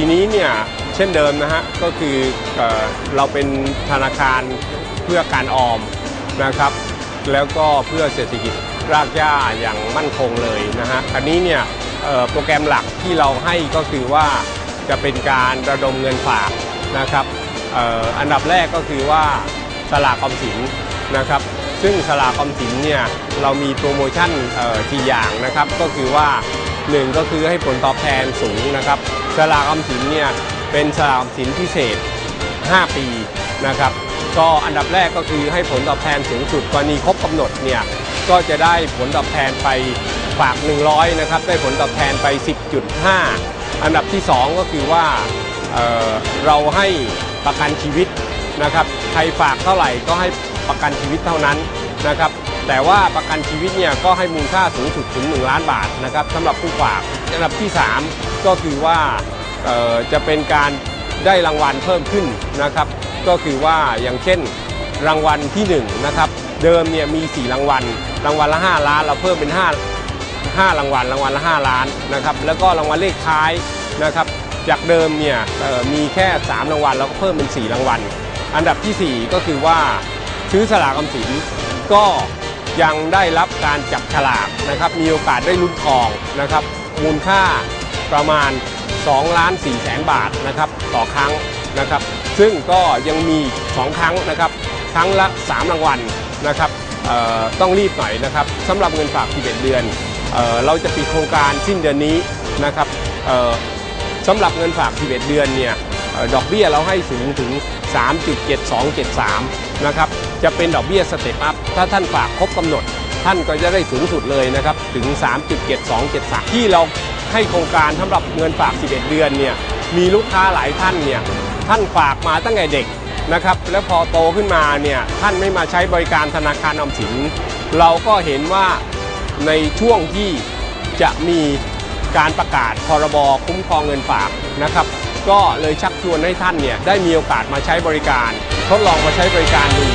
ีนี้เนี่ยเช่นเดิมนะฮะก็คือเออเราเป็นธนาคารเพื่อการออมนะครับ แล้วก็เพื่อเศรษฐกิจรากหญ้าอย่างมั่นคงเลยนะฮะอันนี้เนี่ยเอ่อโปรแกรมหลักที่เราให้ก็คือว่าจะเป็นการระดมเงินฝากนะครับเอ่ออันดับแรกก็คือว่าสลากออมสินนะครับ ซึ่งสลากออมสินเนี่ยเรามีโปรโมชั่นเอ่อที่อย่างนะครับ ก็คือว่าหนึ่งก็คือให้ผลตอบแทนสูงนะครับ สลากออมสินเนี่ยเป็นสลากออมสินพิเศษ 5 ปีนะครับ ก็อันดับแรกก็คือให้ผลตอบแทนสูงสุดกรณีครบกำหนดเนี่ยก็จะได้ผลตอบแทนไปฝาก 100 นะครับ ได้ผลตอบแทนไป 10.5 อันดับที่ 2 ก็คือว่าเอ่อเราให้ประกันชีวิตนะครับ ใครฝากเท่าไหร่ก็ให้ประกันชีวิตเท่านั้นนะครับ แต่ว่าประกันชีวิตเนี่ยก็ให้มูลค่าสูงสุดถึง 1 ล้านบาทนะครับสำหรับผู้ฝากอันดับที่ 3 ก็คือว่าจะเป็นการได้รางวัลเพิ่มขึ้นนะครับ ก็คือว่าอย่างเช่นรางวัลที่1นะครับเดิมเนี่ยมี 4 รางวัล รางวัลละ 5 ล้าน เราเพิ่มเป็น 5 5 รางวัล รางวัลละ 5 ล้านนะครับแล้วก็รางวัลเลขท้ายนะครับจากเดิมเนี่ยมีแค่ 3 รางวัลเราก็เพิ่มเป็น 4 รางวัล อันดับทีสี่4 ก็คือว่าซื้อสลากออมสินก็ ยังได้รับการจับฉลากนะครับ มีโอกาสได้ลุ้นทองนะครับ มูลค่าประมาณ2ล้าน4แสนบาทนะครับต่อครั้งนะครับ ซึ่งก็ยังมี 2 ครั้งนะครับ ครั้งละ 3 รางวัลนะครับต้องรีบหน่อยนะครับสำหรับเงินฝาก 11 เดือนเออเราจะปิดโครงการสิ้นเดือนนี้นะครับสำหรับเงินฝาก 11 เดือนเนี่ยออดอกเบี้ยเราให้สูงถึง 3.7273 นะครับ จะเป็นดอกเบี้ยสเต็ปอัพ ถ้าท่านฝากครบกำหนด ท่านก็จะได้สูงสุดเลยนะครับ ถึง 3.7273 ที่เราให้โครงการสำหรับเงินฝาก 11 เดือนเนี่ยมีลูกค้าหลายท่านเนี่ยท่านฝากมาตั้งแต่เด็กนะครับแล้วพอโตขึ้นมาเนี่ยท่านไม่มาใช้บริการธนาคารออมสิน เราก็เห็นว่าในช่วงที่จะมีการประกาศพรบคุ้มครองเงินฝากนะครับก็เลยชักชวนให้ท่านเนี่ยได้มีโอกาสมาใช้บริการ ทดลองมาใช้บริการดู